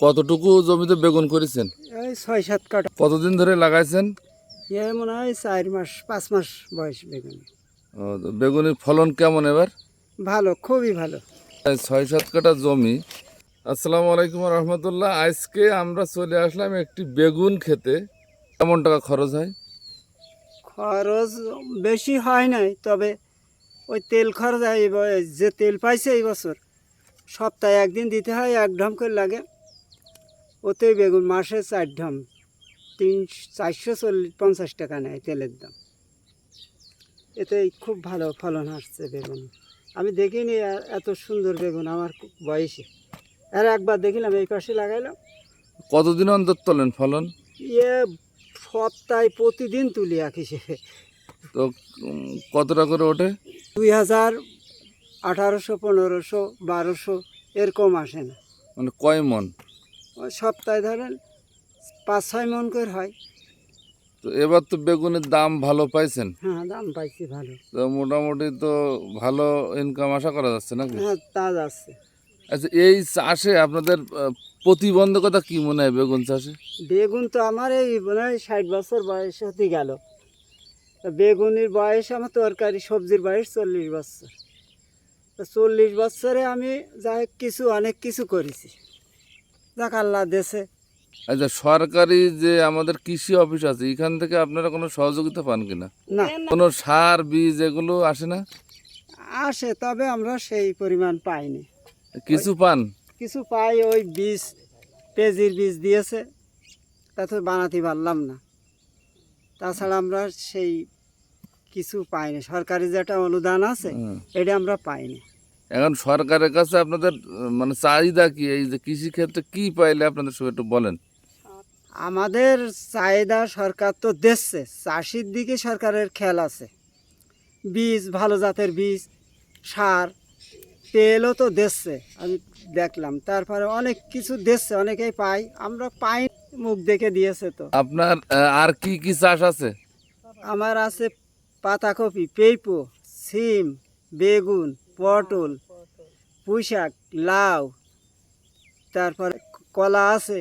কতটুকু জমিতে বেগুন করেছেন? এই ছয় সাত কাটা কতদিন ধরে লাগাইছেন? এ মনে হয় চার মাস পাঁচ মাস বয়স বেগুন। ও, তো বেগুনের ফলন কেমন এবার? ভালো খুবই ভালো। এই ছয় সাত কাটা জমি। আসসালামু আলাইকুম রহমতুল্লাহ। আজকে আমরা চলে আসলাম একটি বেগুন খেতে। কেমন টাকা খরচ হয়? খরচ বেশি হয় নাই তবে ওই তেল খরচ হয় এই ব- যে তেল পাইছে এই বছর সপ্তাহে একদিন দিতে হয় এক ঢম করে লাগে। ওতেই বেগুন মাসে চার ঢম তিন চারশো চল্লিশ পঞ্চাশ টাকা নেয় তেলের দাম। এতে খুব ভালো ফলন আসছে বেগুন। আমি দেখিনি এত সুন্দর বেগুন আমার বয়সে। আর একবার দেখিলাম এই পাশে লাগাইলাম। কতদিন অন্তর তোলেন ফলন? ইয়ে সপ্তাহে প্রতিদিন তুলি হিসেবে তো কতটা করে ওঠে? দুই হাজার আঠারোশো পনেরোশো বারোশো এরকম আসে না। মানে কয় মন? সপ্তাহে ধরেন পাঁচ ছয় মন করে হয়। তো এবার তো বেগুনের দাম ভালো পাইছেন? হ্যাঁ দাম পাইছি ভালো। তো মোটামুটি তো ভালো ইনকাম আশা করা যাচ্ছে নাকি? হ্যাঁ তা যাচ্ছে। আচ্ছা এই চাষে আপনাদের প্রতিবন্ধকতা কি মনে হয় বেগুন চাষে? বেগুন তো আমার এই মনে হয় ষাট বছর বয়স হতে গেল। বেগুনের বয়স আমার তরকারি সবজির বয়স চল্লিশ বছর। তো চল্লিশ বছরে আমি যাই কিছু অনেক কিছু করেছি। যাক আল্লাহ দেশে। আচ্ছা সরকারি যে আমাদের কৃষি অফিস আছে এখান থেকে আপনারা কোনো সহযোগিতা পান কিনা না? কোনো সার বীজ এগুলো আসে না? আসে তবে আমরা সেই পরিমাণ পাইনি। কিছু পান? কিছু পাই ওই বীজ পেজির বীজ দিয়েছে। তা তো বানাতে পারলাম না। তাছাড়া আমরা সেই কিছু পাইনি। সরকারি যেটা অনুদান আছে এটা আমরা পাইনি। এখন সরকারের কাছে আপনাদের মানে চাহিদা কি? এই যে কৃষি ক্ষেত্রে কি পাইলে আপনাদের সব একটু বলেন। আমাদের চাহিদা সরকার তো দিচ্ছে চাষির দিকে সরকারের খেয়াল আছে। বীজ ভালো জাতের বীজ সার তেলও তো দিচ্ছে আমি দেখলাম। তারপরে অনেক কিছু দেখছে অনেকেই পাই আমরা পাই মুখ দেখে দিয়েছে তো। আপনার আর কি কি চাষ আছে? আমার আছে পাতাকপি পেঁপো সিম বেগুন পটল পুঁইশাক লাউ তারপরে কলা আছে।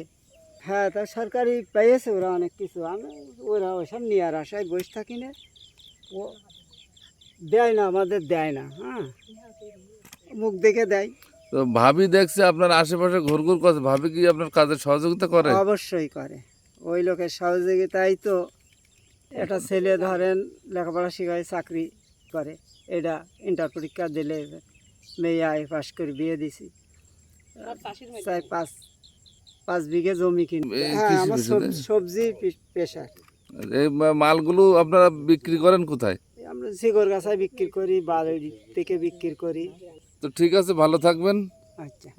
হ্যাঁ তা সরকারি পেয়েছে ওরা অনেক কিছু। আমি ওরা ওসব নিয়ে আর আশায় বসে থাকি না। ও দেয় না আমাদের দেয় না হ্যাঁ। মুখ দেখে দেয়। তো ভাবি দেখছে আপনার আশেপাশে ঘুরঘুর করছে। ভাবি কি আপনার কাজে সহযোগিতা করে? অবশ্যই করে। ওই লোকের সহযোগিতাই তো একটা ছেলে ধরেন লেখাপড়া শিখায় চাকরি করে। এটা ইন্টার পরীক্ষা দিলে মেয়ে আয় পাশ করে বিয়ে দিছি। চাই পাঁচ পাঁচ বিঘে জমি কিনে এই হ্যাঁ আমার সবজি পেশা। এই মালগুলো আপনারা বিক্রি করেন কোথায়? আমরা শিকড় গাছায় বিক্রি করি বাড়ি থেকে বিক্রি করি। তো ঠিক আছে ভালো থাকবেন। আচ্ছা।